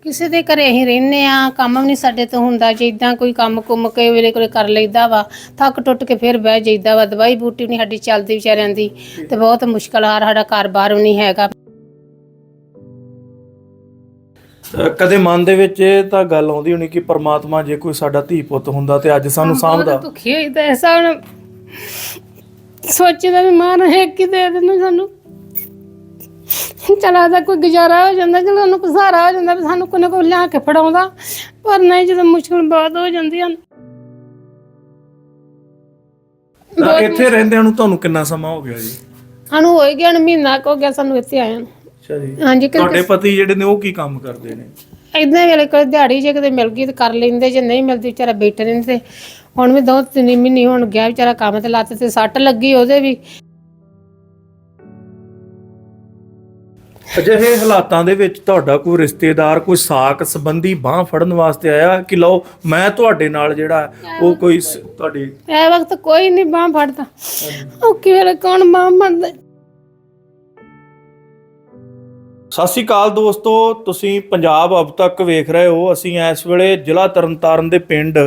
ਕਿਸੇ ਦੇ ਘਰੇ ਅਸੀਂ ਰਹਿੰਦੇ ਆ ਕੰਮ ਵੀ ਨਹੀਂ ਸਾਡੇ ਤੋਂ ਹੁੰਦਾ ਜੇ ਇਦਾਂ ਕੋਈ ਕੰਮ ਕੁੰਮ ਕੇ ਵੇਲੇ ਕੋਲੇ ਕਰ ਲਈਦਾ ਵਾ ਥੱਕ ਟੁੱਟ ਕੇ ਫਿਰ ਬਹਿ ਜਾਈਦਾ ਵਾ ਦਵਾਈ ਬੂਟੀ ਵੀ ਨਹੀਂ ਸਾਡੀ ਚੱਲਦੀ ਵਿਚਾਰਿਆਂ ਦੀ ਤੇ ਬਹੁਤ ਮੁਸ਼ਕਲ ਆ ਸਾਡਾ ਘਰ-ਬਾਰ ਵੀ ਨਹੀਂ ਹੈਗਾ। ਕਦੇ ਮਨ ਦੇ ਵਿੱਚ ਇਹ ਤਾਂ ਗੱਲ ਆਉਂਦੀ ਹੋਣੀ ਕਿ ਪਰਮਾਤਮਾ ਜੇ ਕੋਈ ਸਾਡਾ ਧੀ ਪੁੱਤ ਹੁੰਦਾ ਤੇ ਅੱਜ ਸਾਨੂੰ ਸਾਂਭਦਾ। ਦੁਖੀ ਹੋਈਦਾ ਐਸਾ ਹੁਣ ਸੋਚਦਾ ਵੀ ਮਾਨ ਹੈ ਕਿ ਦੇ ਦੇਣ ਸਾਨੂੰ। ਚਲਾ ਦਾ ਕੋਈ ਗੁਜ਼ਾਰਾ ਹੋ ਜਾਂਦਾ ਚਲੋ ਉਹਨੂੰ ਸਹਾਰਾ ਹੋ ਜਾਂਦਾ ਵੀ ਸਾਨੂੰ ਕੋਈ ਨਾ ਕੋਈ ਲਿਆ ਕੇ ਫੜਾਉਂਦਾ ਪਰ ਨਹੀਂ ਜਦੋਂ ਮੁਸ਼ਕਲ ਬਹੁਤ ਹੋ ਜਾਂਦੀ ਹਨ ਤਾਂ ਇੱਥੇ ਰਹਿੰਦਿਆਂ ਨੂੰ ਤੁਹਾਨੂੰ ਕਿੰਨਾ ਸਮਾਂ ਹੋ ਗਿਆ ਜੀ? ਸਾਨੂੰ ਹੋ ਹੀ ਗਿਆ ਨੂੰ ਮਹੀਨਾ ਕੁ ਹੋ ਗਿਆ ਸਾਨੂੰ ਇੱਥੇ ਆਇਆ ਨੂੰ। ਅੱਛਾ ਜੀ। ਹਾਂਜੀ ਕਿ ਤੁਹਾਡੇ ਪਤੀ ਜਿਹੜੇ ਨੇ ਉਹ ਕੀ ਕੰਮ ਕਰਦੇ ਨੇ? ਇਦਾਂ ਵੇਲੇ ਕੋਈ ਦਿਹਾੜੀ ਜੇ ਕਿਤੇ ਮਿਲ ਗਈ ਤੇ ਕਰ ਲੈਂਦੇ ਜੇ ਨਹੀਂ ਮਿਲਦੀ ਵਿਚਾਰਾ ਬੈਠੇ ਰਹਿੰਦੇ। ਹੁਣ ਵੀ ਦੋ ਤਿੰਨ ਮਹੀਨੇ ਹੁਣ ਗਿਆ ਵਿਚਾਰਾ ਕੰਮ ਤੇ ਲੱਤ ਤੇ ਸੱਟ ਲੱਗੀ ਉਹਦੇ ਵੀ। ਅਜਿਹੇ ਹਾਲਾਤਾਂ ਦੇ ਵਿੱਚ ਤੁਹਾਡਾ ਕੋਈ ਰਿਸ਼ਤੇਦਾਰ ਕੋਈ ਸਾਕ ਸੰਬੰਧੀ ਬਾਹ ਫੜਨ ਵਾਸਤੇ ਆਇਆ ਕਿ ਲਓ ਮੈਂ ਤੁਹਾਡੇ ਨਾਲ ਜਿਹੜਾ ਉਹ ਕੋਈ ਸ- ਤੁਹਾਡੀ ਇਹ ਵਕਤ ਕੋਈ ਨਹੀਂ ਬਾਹ ਫੜਦਾ। ਉਹ ਕਿਵੇਂ ਕੌਣ ਬਾਹ ਫੜਦਾ? ਸਤਿ ਸ਼੍ਰੀ ਅਕਾਲ ਦੋਸਤੋ ਤੁਸੀਂ ਪੰਜਾਬ ਅਬ ਤੱਕ ਵੇਖ ਰਹੇ ਹੋ। ਅਸੀਂ ਇਸ ਵੇਲੇ ਜ਼ਿਲ੍ਹਾ ਤਰਨਤਾਰਨ ਦੇ ਪਿੰਡ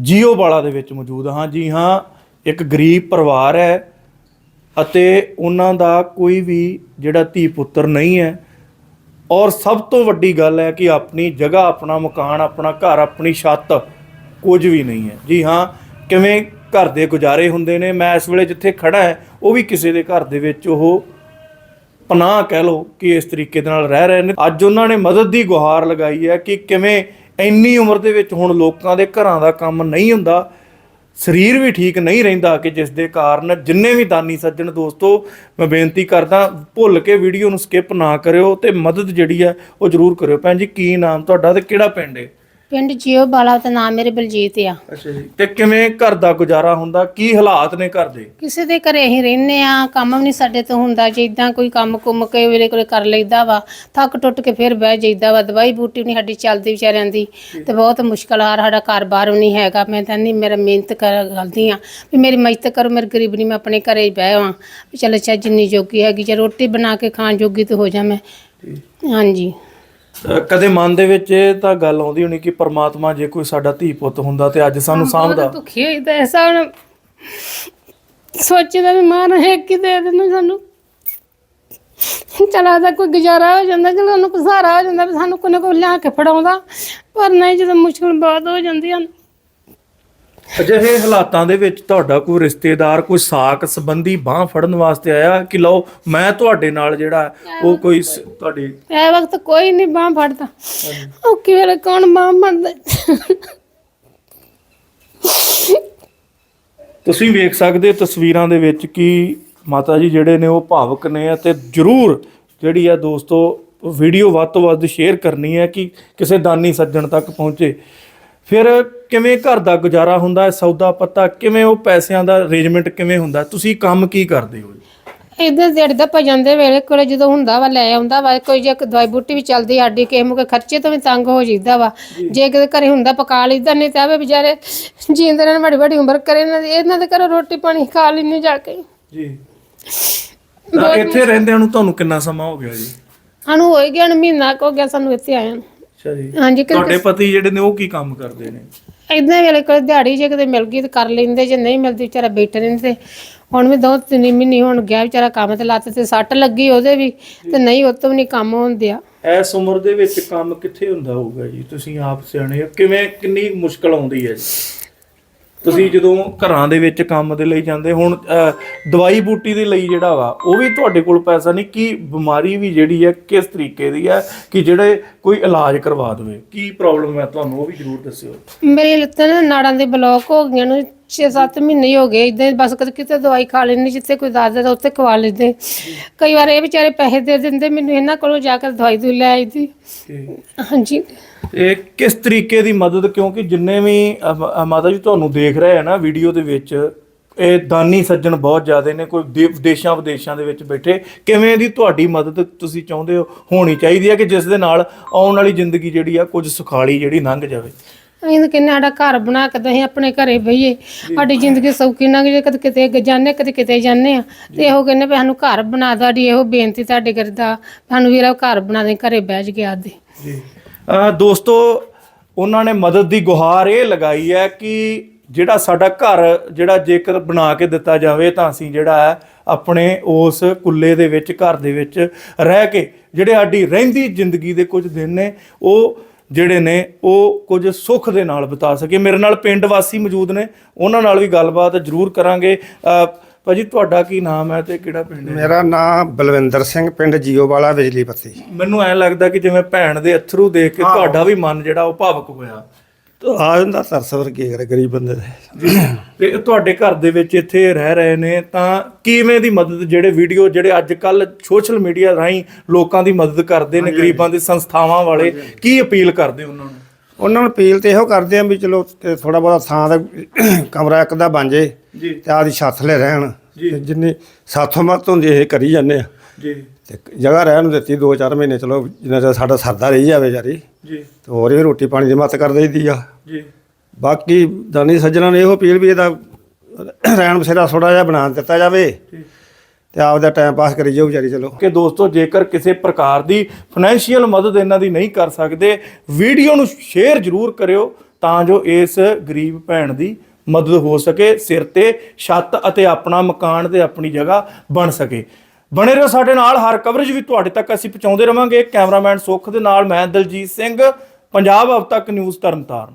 ਜੀਓਵਾਲਾ ਦੇ ਵਿੱਚ ਮੌਜੂਦ ਹਾਂ। ਜੀ ਹਾਂ ਇੱਕ ਗਰੀਬ ਪਰਿਵਾਰ ਹੈ। ਅਤੇ ਉਹਨਾਂ ਦਾ ਕੋਈ ਵੀ ਜਿਹੜਾ ਧੀ ਪੁੱਤਰ ਨਹੀਂ ਹੈ। ਔਰ ਸਭ ਤੋਂ ਵੱਡੀ ਗੱਲ ਹੈ ਕਿ ਆਪਣੀ ਜਗ੍ਹਾ, ਆਪਣਾ ਮਕਾਨ, ਆਪਣਾ ਘਰ, ਆਪਣੀ ਛੱਤ ਕੁਝ ਵੀ ਨਹੀਂ ਹੈ। ਜੀ ਹਾਂ, ਕਿਵੇਂ ਘਰ ਦੇ ਗੁਜ਼ਾਰੇ ਹੁੰਦੇ ਨੇ, ਮੈਂ ਇਸ ਵੇਲੇ ਜਿੱਥੇ ਖੜਾ ਹੈ, ਉਹ ਵੀ ਕਿਸੇ ਦੇ ਘਰ ਦੇ ਵਿੱਚ ਉਹ ਪਨਾਹ ਕਹਿ ਲਓ ਕਿ ਇਸ ਤਰੀਕੇ ਦੇ ਨਾਲ ਰਹਿ ਰਹੇ ਨੇ। ਅੱਜ ਉਹਨਾਂ ਨੇ ਮਦਦ ਦੀ ਗੁਹਾਰ ਲਗਾਈ ਹੈ ਕਿ ਕਿਵੇਂ ਇੰਨੀ ਉਮਰ ਦੇ ਵਿੱਚ ਹੁਣ ਲੋਕਾਂ ਦੇ ਘਰਾਂ ਦਾ ਕੰਮ ਨਹੀਂ ਹੁੰਦਾ ਸਰੀਰ ਵੀ ਠੀਕ ਨਹੀਂ ਰਹਿੰਦਾ ਕਿ ਜਿਸ ਦੇ ਕਾਰਨ ਜਿੰਨੇ ਵੀ ਦਾਨੀ ਸੱਜਣ ਦੋਸਤੋ, ਮੈਂ ਬੇਨਤੀ ਕਰਦਾ, ਭੁੱਲ ਕੇ ਵੀਡੀਓ ਨੂੰ ਸਕਿਪ ਨਾ ਕਰਿਓ ਤੇ ਮਦਦ ਜਿਹੜੀ ਹੈ ਉਹ ਜ਼ਰੂਰ ਕਰਿਓ। ਭੈਣ ਜੀ, ਕੀ ਨਾਮ ਤੁਹਾਡਾ ਤੇ ਕਿਹੜਾ ਪਿੰਡ ਹੈ? ਪਿੰਡ ਜੀਓ ਬਾਲਾ ਤੇ ਨਾਮ ਮੇਰੇ ਬਲਜੀਤ ਆ। ਅੱਛਾ ਜੀ। ਤੇ ਕਿਵੇਂ ਘਰ ਦਾ ਗੁਜ਼ਾਰਾ ਹੁੰਦਾ? ਕੀ ਹਾਲਾਤ ਨੇ ਘਰ ਦੇ? ਕਿਸੇ ਦੇ ਘਰੇ ਅਸੀਂ ਰਹਿੰਦੇ ਆ ਕੰਮ ਵੀ ਨਹੀਂ ਸਾਡੇ ਤੋਂ ਹੁੰਦਾ। ਜੇ ਇਦਾਂ ਕੋਈ ਕੰਮ ਕੁੰਮ ਕੇ ਵੇਲੇ ਕੋਲੇ ਕਰ ਲਈਦਾ ਵਾ ਥੱਕ ਟੁੱਟ ਕੇ ਫਿਰ ਬਹਿ ਜਾਈਦਾ ਵਾ। ਦਵਾਈ ਬੂਟੀ ਵੀ ਨਹੀਂ ਸਾਡੀ ਚੱਲਦੀ ਵਿਚਾਰਿਆਂ ਦੀ। ਤੇ ਬਹੁਤ ਮੁਸ਼ਕਲ ਆ ਸਾਡਾ ਘਰ-ਬਾਰ ਵੀ ਨਹੀਂ ਹੈਗਾ। ਮੈਂ ਤਾਂ ਨਹੀਂ ਮੇਰਾ ਮਿਹਨਤ ਕਰ ਗਲਦੀ ਆ ਵੀ ਮੇਰੀ ਮਦਦ ਕਰੋ ਮੇਰੀ ਗਰੀਬੀ ਮੈਂ ਆਪਣੇ ਘਰੇ ਹੀ ਬਹਿ ਆਵਾਂ ਵੀ ਚਲ ਅੱਛਾ ਜਿੰਨੀ ਜੋਗੀ ਹੈਗੀ ਜੇ ਰੋਟੀ ਬਣਾ ਕੇ ਖਾਣ ਜੋਗੀ ਤੇ ਹੋ ਜਾ ਮੈਂ। ਹਾਂਜੀ। ਕਦੇ ਮਨ ਦੇ ਵਿੱਚ ਇਹ ਤਾਂ ਗੱਲ ਆਉਂਦੀ ਹੋਣੀ ਕਿ ਪਰਮਾਤਮਾ ਜੇ ਕੋਈ ਸਾਡਾ ਧੀ ਪੁੱਤ ਹੁੰਦਾ ਤੇ ਅੱਜ ਸਾਨੂੰ ਸਾਂਭਦਾ ਦੁਖੀ ਹੋਈਦਾ ਐਸਾ ਹੁਣ ਸੋਚਦਾ ਵੀ ਮਾਨ ਹੈ ਕਿ ਦੇ ਦੇਣ ਸਾਨੂੰ। ਚਲਾ ਦਾ ਕੋਈ ਗੁਜ਼ਾਰਾ ਹੋ ਜਾਂਦਾ ਚਲੋ ਉਹਨੂੰ ਸਹਾਰਾ ਹੋ ਜਾਂਦਾ ਵੀ ਸਾਨੂੰ ਕੋਈ ਨਾ ਕੋਈ ਲਿਆ ਕੇ ਫੜਾਉਂਦਾ। ਪਰ ਨਹੀਂ ਜਦੋਂ ਮੁਸ਼ਕਲ ਬਹੁਤ ਹੋ ਜਾਂਦੀ ਹਨ ਅਜਿਹੇ ਹਾਲਾਤਾਂ ਦੇ ਵਿੱਚ ਤੁਹਾਡਾ ਕੋਈ ਰਿਸ਼ਤੇਦਾਰ ਕੋਈ ਸਾਕ ਸੰਬੰਧੀ ਬਾਹ ਫੜਨ ਵਾਸਤੇ ਆਇਆ ਕਿ ਲਓ ਮੈਂ ਤੁਹਾਡੇ ਨਾਲ ਜਿਹੜਾ ਉਹ ਕੋਈ ਸ- ਤੁਹਾਡੀ ਇਹ ਵਕਤ ਕੋਈ ਨਹੀਂ ਬਾਹ ਫੜਦਾ। ਉਹ ਕਿਵੇਂ ਕੌਣ ਬਾਹ ਫੜਦਾ? ਤੁਸੀਂ ਵੇਖ ਸਕਦੇ ਹੋ ਤਸਵੀਰਾਂ ਦੇ ਵਿੱਚ ਕਿ ਮਾਤਾ ਜੀ ਜਿਹੜੇ ਨੇ ਉਹ ਭਾਵਕ ਨੇ ਅਤੇ ਜਰੂਰ ਜਿਹੜੀ ਆ ਦੋਸਤੋ ਵੀਡੀਓ ਵੱਧ ਤੋਂ ਵੱਧ ਸ਼ੇਅਰ ਕਰਨੀ ਹੈ ਕਿ ਕਿਸੇ ਦਾਨੀ ਸੱਜਣ ਤੱਕ ਪਹੁੰਚੇ। ਫਿਰ ਕਿਵੇਂ ਘਰ ਦਾ ਗੁਜ਼ਾਰਾ ਹੁੰਦਾ ਹੈ ਸੌਦਾ ਪੱਤਾ ਕਿਵੇਂ ਉਹ ਪੈਸਿਆਂ ਦਾ ਅਰੇਂਜਮੈਂਟ ਕਿਵੇਂ ਹੁੰਦਾ ਤੁਸੀਂ ਕੰਮ ਕੀ ਕਰਦੇ ਹੋ ਇਧਰ ਦਿਹਾੜੀ ਦਾ ਭਜਨ ਦੇ ਵੇਲੇ ਕੋਲੇ ਜਦੋਂ ਹੁੰਦਾ ਵਾ ਲੈ ਆਉਂਦਾ ਵਾ ਕੋਈ ਜੇ ਦਵਾਈ ਬੂਟੀ ਵੀ ਚੱਲਦੀ ਆਡੀ ਕਿਸੇ ਮੁਕੇ ਖਰਚੇ ਤੋਂ ਵੀ ਤੰਗ ਹੋ ਜਾਂਦਾ ਵਾ। ਜੇ। ਕਿਤੇ ਘਰੇ ਹੁੰਦਾ ਪਕਾ ਲਈਦਾ ਨਹੀਂ ਤਾਂ ਆਵੇ ਵਿਚਾਰੇ ਜੀਂਦੇ ਨੇ ਵੱਡੀ ਵੱਡੀ ਉਮਰ ਕਰੇ ਇਹਨਾਂ ਦੀ ਇਹਨਾਂ ਦੇ ਘਰੋਂ ਰੋਟੀ ਪਾਣੀ ਖਾ ਲੈਣੇ ਜਾ ਕੇ। ਜੀ। ਤਾਂ ਇੱਥੇ ਰਹਿੰਦਿਆਂ ਨੂੰ ਤੁਹਾਨੂੰ ਕਿੰਨਾ ਸਮਾਂ ਹੋ ਗਿਆ ਜੀ? ਸਾਨੂੰ ਹੋ ਹੀ ਗਿਆ ਨੂੰ ਮਹੀਨਾ ਕੁ ਹੋ ਗਿਆ ਸਾਨੂੰ ਇੱਥੇ ਆਇਆ ਨੂੰ। ਅੱਛਾ ਜੀ। ਹਾਂਜੀ ਕਿ ਤੁਹਾਡੇ ਪਤੀ ਜਿਹੜੇ ਨੇ ਉਹ ਕੀ ਕੰਮ ਕਰਦੇ ਨੇ? ਇਦਾਂ ਵੇਲੇ ਕੋਈ ਦਿਹਾੜੀ ਜੇ ਕਿਤੇ ਮਿਲ ਗਈ ਤੇ ਕਰ ਲੈਂਦੇ, ਜੇ ਨਹੀਂ ਮਿਲਦੀ ਵਿਚਾਰਾ ਬੈਠੇ ਰਹਿੰਦੇ ਹੁਣ ਵੀ ਦੋ ਤਿੰਨ ਮਹੀਨੇ ਹੁਣ ਗਿਆ ਵਿਚਾਰਾ ਕੰਮ ਤੇ ਲੱਤ ਤੇ ਸੱਟ ਲੱਗੀ ਉਹਦੇ ਵੀ ਤੇ ਨਹੀਂ ਉਹ ਤੋਂ ਵੀ ਨਹੀਂ ਕੰਮ ਹੁੰਦਿਆ ਇਸ ਉਮਰ ਦੇ ਵਿੱਚ ਕੰਮ ਕਿੱਥੇ ਹੁੰਦਾ ਹੋਊਗਾ ਜੀ? ਤੁਸੀਂ ਆਪ ਸਿਆਣੇ ਹੋ, ਕਿਵੇਂ ਕਿੰਨੀ ਮੁਸ਼ਕਲ ਆਉਂਦੀ ਹੈ ਜੀ? ਤੁਸੀਂ ਜਦੋਂ ਘਰਾਂ ਦੇ ਵਿੱਚ ਕੰਮ ਦੇ ਲਈ ਜਾਂਦੇ, ਹੁਣ ਦਵਾਈ ਬੂਟੀ ਦੇ ਲਈ ਜਿਹੜਾ ਵਾ, ਉਹ ਵੀ ਤੁਹਾਡੇ ਕੋਲ ਪੈਸਾ ਨਹੀਂ, ਕੀ ਬਿਮਾਰੀ ਵੀ ਜਿਹੜੀ ਹੈ, ਕਿਸ ਤਰੀਕੇ ਦੀ ਹੈ ਕਿ ਜਿਹੜੇ ਕੋਈ ਇਲਾਜ ਕਰਵਾ ਦੇਵੇ? ਕੀ ਪ੍ਰੋਬਲਮ ਹੈ? ਤੁਹਾਨੂੰ ਉਹ ਵੀ ਜ਼ਰੂਰ ਦੱਸਿਓ। ਮੇਰੇ ਲੱਤਾਂ ਨਾੜਾਂ ਦੇ ਬਲੌਕ ਹੋ ਗਈਆਂ ਨੂੰ 6-7 ਮਹੀਨੇ ਹੀ ਹੋ ਗਏ ਇਦਾਂ ਬਸ ਕਦੇ ਕਿਤੇ ਦਵਾਈ ਖਾ ਲੈਣੀ ਜਿੱਥੇ ਕੋਈ ਦੱਸਦਾ ਤਾਂ ਉੱਥੇ ਖਵਾ ਲੈਂਦੇ। ਕਈ ਵਾਰ ਇਹ ਵਿਚਾਰੇ ਪੈਸੇ ਦੇ ਦਿੰਦੇ ਮੈਨੂੰ ਇਹਨਾਂ ਕੋਲੋਂ ਜਾ ਕੇ ਦਵਾਈ ਦੂਈ ਲੈ ਆਈਦੀ। ਹਾਂਜੀ। ਇਹ ਕਿਸ ਤਰੀਕੇ ਦੀ ਮਦਦ ਕਿਉਂਕਿ ਜਿੰਨੇ ਵੀ ਮਾਤਾ ਜੀ ਤੁਹਾਨੂੰ ਦੇਖ ਰਹੇ ਆ ਨਾ ਵੀਡੀਓ ਦੇ ਵਿੱਚ ਇਹ ਦਾਨੀ ਸੱਜਣ ਬਹੁਤ ਜ਼ਿਆਦੇ ਨੇ ਕੋਈ ਦੇ- ਦੇਸ਼ਾਂ ਵਿਦੇਸ਼ਾਂ ਦੇ ਵਿੱਚ ਬੈਠੇ। ਕਿਵੇਂ ਦੀ ਤੁਹਾਡੀ ਮਦਦ ਤੁਸੀਂ ਚਾਹੁੰਦੇ ਹੋ? ਹੋਣੀ ਚਾਹੀਦੀ ਹੈ ਕਿ ਜਿਸ ਦੇ ਨਾਲ ਆਉਣ ਵਾਲੀ ਜ਼ਿੰਦਗੀ ਜਿਹੜੀ ਆ ਕੁਝ ਸੁਖਾਲੀ ਜਿਹੜੀ ਲੰਘ ਜਾਵੇ? ਅਸੀਂ ਤਾਂ ਕਹਿੰਦੇ ਸਾਡਾ ਘਰ ਬਣਾ ਕੇ ਤੇ ਆਪਣੇ ਘਰੇ ਬਈਏ। ਸਾਡੀ ਜ਼ਿੰਦਗੀ ਸੌਖੀ ਲੰਘ ਜੇ ਕਦੇ ਕਿਤੇ ਜਾਂਦੇ ਕਦੇ ਕਿਤੇ ਜਾਂਦੇ ਆ ਤੇ ਇਹੋ ਕਹਿੰਦੇ ਵੀ ਸਾਨੂੰ ਘਰ ਬਣਾ ਦੋ ਸਾਡੀ ਇਹੋ ਬੇਨਤੀ ਤੁਹਾਡੇ ਕਰਦਾ ਸਾਨੂੰ ਵੀਰਾ ਘਰ ਬਣਾ ਦੇ ਘਰੇ ਬਹਿ ਕੇ ਆਦੇ ਜੀ। ਅ, ਦੋਸਤੋ ਉਹਨਾਂ ਨੇ ਮਦਦ ਦੀ ਗੁਹਾਰ ਇਹ ਲਗਾਈ ਹੈ ਕਿ ਜਿਹੜਾ ਸਾਡਾ ਘਰ ਜਿਹੜਾ ਜੇਕਰ ਬਣਾ ਕੇ ਦਿੱਤਾ ਜਾਵੇ ਤਾਂ ਅਸੀਂ ਜਿਹੜਾ ਹੈ ਆਪਣੇ ਉਸ ਕੁੱਲੇ ਦੇ ਵਿੱਚ ਘਰ ਦੇ ਵਿੱਚ ਰਹਿ ਕੇ ਜਿਹੜੇ ਸਾਡੀ ਰਹਿੰਦੀ ਜ਼ਿੰਦਗੀ ਦੇ ਕੁਝ ਦਿਨ ਨੇ ਉਹ ਜਿਹੜੇ ਨੇ ਉਹ ਕੁਝ ਸੁੱਖ ਦੇ ਨਾਲ ਬਿਤਾ ਸਕੇ। ਮੇਰੇ ਨਾਲ ਪਿੰਡ ਵਾਸੀ ਮੌਜੂਦ ਨੇ ਉਹਨਾਂ ਨਾਲ ਵੀ ਗੱਲਬਾਤ ਜ਼ਰੂਰ ਕਰਾਂਗੇ। ਭਾਜੀ ਤੁਹਾਡਾ ਕੀ ਨਾਮ ਹੈ ਤੇ ਕਿਹੜਾ ਪਿੰਡ ਹੈ? ਮੇਰਾ ਨਾਮ ਬਲਵਿੰਦਰ ਸਿੰਘ ਪਿੰਡ ਜੀਓ ਵਾਲਾ ਬਿਜਲੀ ਪੱਤੀ। ਮੈਨੂੰ ਐਂ ਲੱਗਦਾ ਕਿ ਜਿਵੇਂ ਭੈਣ ਦੇ ਅਥਰੂ ਦੇਖ ਕੇ ਤੁਹਾਡਾ ਵੀ ਮਨ ਜਿਹੜਾ ਉਹ ਭਾਵਕ ਹੋਇਆ। ਆ ਜਾਂਦਾ ਤਰਸਵਰ ਕੀ ਕਰੇ ਗਰੀਬ ਬੰਦੇ ਦੇ। ਤੇ ਤੁਹਾਡੇ ਘਰ ਦੇ ਵਿੱਚ ਇੱਥੇ ਰਹਿ ਰਹੇ ਨੇ ਤਾਂ ਕਿਵੇਂ ਦੀ ਮਦਦ ਜਿਹੜੇ ਵੀਡੀਓ ਜਿਹੜੇ ਅੱਜ ਕੱਲ ਸੋਸ਼ਲ ਮੀਡੀਆ ਰਾਹੀਂ ਲੋਕਾਂ ਦੀ ਮਦਦ ਕਰਦੇ ਨੇ ਗਰੀਬਾਂ ਦੀ ਸੰਸਥਾਵਾਂ ਵਾਲੇ ਕੀ ਅਪੀਲ ਕਰਦੇ ਉਹਨਾਂ ਨੂੰ? ਉਹਨਾਂ ਨੂੰ ਅਪੀਲ ਤੇ ਇਹੋ ਕਰਦੇ ਆ ਵੀ ਚਲੋ ਥੋੜਾ ਬਹੁਤਾ ਥਾਂ ਦਾ ਕਮਰਾ ਇੱਕ ਦਾ ਬਣ ਜੇ ਤੇ ਆਦੀ ਛੱਤ ਲੈ ਰਹਿਣ। ਤੇ ਜਿੰਨੀ ਸਾਥੋਂ ਮਤ ਹੁੰਦੀ ਇਹ ਕਰੀ ਜਾਂਦੇ ਆ। ਜੀ। ਤੇ ਜਗ੍ਹਾ ਰਹਿਣ ਨੂੰ ਦਿੱਤੀ 2-4 ਮਹੀਨੇ ਚਲੋ ਜਿੰਨਾ ਚਿਰ ਸਾਡਾ ਸਰਦਾ ਰਹੀ ਜਾਵੇ ਜਾਰੀ ਜੀ। ਤੇ ਹੋਰ ਵੀ ਰੋਟੀ ਪਾਣੀ ਦੀ ਮਤ ਕਰ ਦਈਦੀ ਆ। ਜੀ। ਬਾਕੀ ਦਾਨੀ ਸੱਜਣਾ ਨੇ ਇਹੋ ਅਪੀਲ ਵੀ ਇਹਦਾ ਰਹਿਣ ਬਸੇਰਾ ਥੋੜਾ ਜਿਹਾ ਬਣਾ ਦਿੱਤਾ ਜਾਵੇ। ਤੇ ਆਪਦਾ ਟਾਈਮ ਪਾਸ ਕਰੀ ਜਾਓ ਵਿਚਾਰੀ ਚਲੋ। ਕਿ ਦੋਸਤੋ ਜੇਕਰ ਕਿਸੇ ਪ੍ਰਕਾਰ ਦੀ ਫਾਈਨੈਂਸ਼ੀਅਲ ਮਦਦ ਇਹਨਾਂ ਦੀ ਨਹੀਂ ਕਰ ਸਕਦੇ ਵੀਡੀਓ ਨੂੰ ਸ਼ੇਅਰ ਜ਼ਰੂਰ ਕਰਿਓ ਤਾਂ ਜੋ ਇਸ ਗਰੀਬ ਭੈਣ ਦੀ ਮਦਦ ਹੋ ਸਕੇ ਸਿਰ ਤੇ ਛੱਤ ਅਤੇ ਆਪਣਾ ਮਕਾਨ ਤੇ ਆਪਣੀ ਜਗ੍ਹਾ ਬਣ ਸਕੇ। ਬਣੇ ਰਹੋ ਸਾਡੇ ਨਾਲ, ਹਰ ਕਵਰੇਜ ਵੀ ਤੁਹਾਡੇ ਤੱਕ ਅਸੀਂ ਪਹੁੰਚਾਉਂਦੇ ਰਵਾਂਗੇ। ਕੈਮਰਾਮੈਨ ਸੁੱਖ ਦੇ ਨਾਲ, ਮੈਂ ਦਲਜੀਤ ਸਿੰਘ, ਪੰਜਾਬ ਅਬ ਤੱਕ ਨਿਊਜ਼ ਤਰਨਤਾਰਨ।